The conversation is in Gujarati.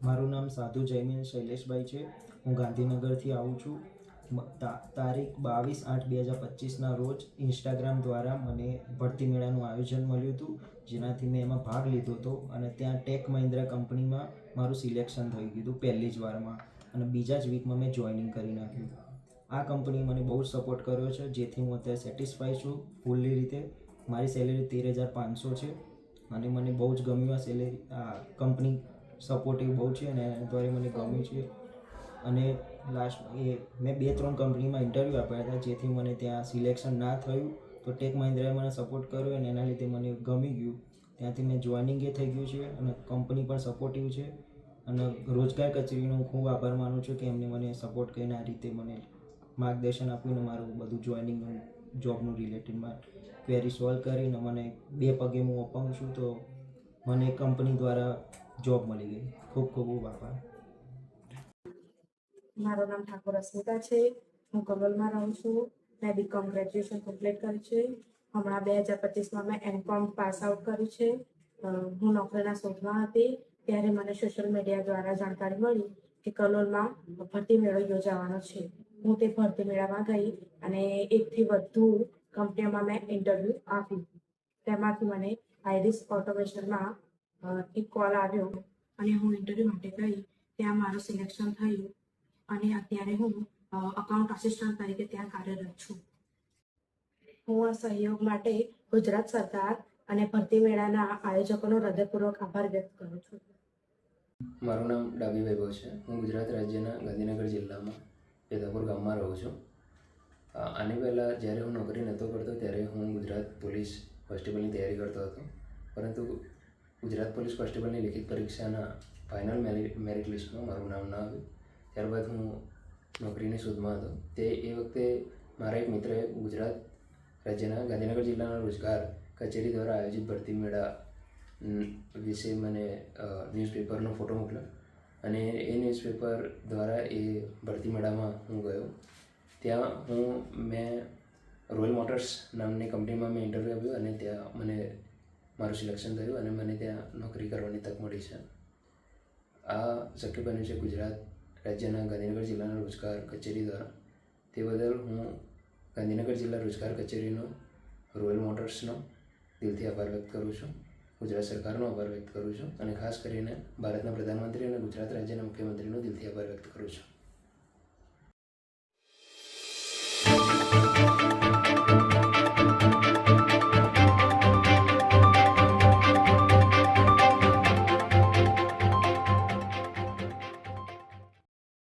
મારું નામ સાધુ જયમીન શૈલેષભાઈ છે. હું ગાંધીનગરથી આવું છું. તારીખ બાવીસ આઠ બે હજાર પચીસના રોજ ઇન્સ્ટાગ્રામ દ્વારા મને ભરતી મેળાનું આયોજન મળ્યું હતું, જેનાથી મેં એમાં ભાગ લીધો હતો અને ત્યાં ટેક મહિન્દ્રા કંપનીમાં મારું સિલેક્શન થઈ ગયું હતું પહેલી જ વારમાં અને બીજા જ વીકમાં મેં જોઈનિંગ કરી નાખ્યું. આ કંપનીએ મને બહુ જ સપોર્ટ કર્યો છે, જેથી હું અત્યારે સેટિસ્ફાઈ છું ફૂલ્લી રીતે. મારી સેલેરી તેર હજાર પાંચસો છે અને મને બહુ જ ગમ્યું આ સેલેરી, આ કંપની સપોર્ટિવ બહુ છે અને દ્વારા મને ગમ્યું છે. અને લાસ્ટ એ મેં બે ત્રણ કંપનીમાં ઇન્ટરવ્યૂ આપ્યા હતા જેથી મને ત્યાં સિલેક્શન ના થયું. તો ટેક મહિન્દ્રાએ મને સપોર્ટ કર્યો અને એના લીધે મને ગમી ગયું. ત્યાંથી મેં જોઈનિંગ એ થઈ ગયું છે અને કંપની પણ સપોર્ટિવ છે. અને રોજગાર કચેરીનો હું ખૂબ આભાર માનું છું કે એમને મને સપોર્ટ કરીને આ રીતે મને માર્ગદર્શન આપ્યું ને મારું બધું જોઈનિંગનું જોબનું રિલેટેડમાં ક્વેરી સોલ્વ કરીને મને બે પગે હું અપાઉં છું. તો મને કંપની દ્વારા જોબ મળી ગઈ. ખૂબ ખૂબ આભાર. મારું નામ ઠાકોર અસ્મિતા છે. હું કલોલમાં રહું છું. મેં બીકોમ ગ્રેજ્યુએશન કમ્પ્લીટ કર્યું છે. હમણાં બે હજાર પચીસમાં મેં એમ કોમ પાસ આઉટ કર્યું છે. હું નોકરીના શોધમાં હતી. ત્યારે મને સોશિયલ મીડિયા દ્વારા જાણકારી મળી કે કલોલમાં ભરતી મેળો યોજાવાનો છે. હું તે ભરતી મેળામાં ગઈ અને એકથી વધુ કંપનીઓમાં મેં ઇન્ટરવ્યૂ આપ્યું તેમાંથી મને આઈરિસ ઓટોમેશનમાં એક કોલ આવ્યો અને હું ઇન્ટરવ્યૂ માટે ગઈ, ત્યાં મારું સિલેક્શન થયું અને અત્યારે હું અકાઉન્ટ આસિસ્ટન્ટ તરીકે ત્યાં કાર્યરત છું. હું આ સહયોગ માટે ગુજરાત સરકાર અને ભરતી મેળાના આયોજકોનો હૃદયપૂર્વક આભાર વ્યક્ત કરું છું. મારું નામ ડાબી વૈભવ છે. હું ગુજરાત રાજ્યના ગાંધીનગર જિલ્લામાં પેદાપુર ગામમાં રહું છું. આની પહેલાં જ્યારે હું નોકરી નહોતો કરતો ત્યારે હું ગુજરાત પોલીસ કોન્સ્ટેબલની તૈયારી કરતો હતો. પરંતુ ગુજરાત પોલીસ કોન્સ્ટેબલની લિખિત પરીક્ષાના ફાઇનલ મેરિટ લિસ્ટમાં મારું નામ ના આવ્યું. ત્યારબાદ હું નોકરીની શોધમાં હતો. તે એ વખતે મારા એક મિત્રએ ગુજરાત રાજ્યના ગાંધીનગર જિલ્લાના રોજગાર કચેરી દ્વારા આયોજિત ભરતી મેળા વિશે મને ન્યૂઝપેપરનો ફોટો મોકલ્યો અને એ ન્યૂઝપેપર દ્વારા એ ભરતી મેળામાં હું ગયો. ત્યાં હું, મેં રોયલ મોટર્સ નામની કંપનીમાં મેં ઇન્ટરવ્યૂ આપ્યું અને ત્યાં મને મારું સિલેક્શન થયું અને મને ત્યાં નોકરી કરવાની તક મળી છે. આ શક્ય બન્યું છે ગુજરાત રાજ્યના ગાંધીનગર જિલ્લાના રોજગાર કચેરી દ્વારા. તે બદલ હું ગાંધીનગર જિલ્લા રોજગાર કચેરીનો રોયલ મોટર્સનો દિલથી આભાર વ્યક્ત કરું છું. ગુજરાત સરકારનો આભાર વ્યક્ત કરું છું અને ખાસ કરીને ભારતના પ્રધાનમંત્રી અને ગુજરાત રાજ્યના મુખ્યમંત્રીનો દિલથી આભાર વ્યક્ત કરું છું.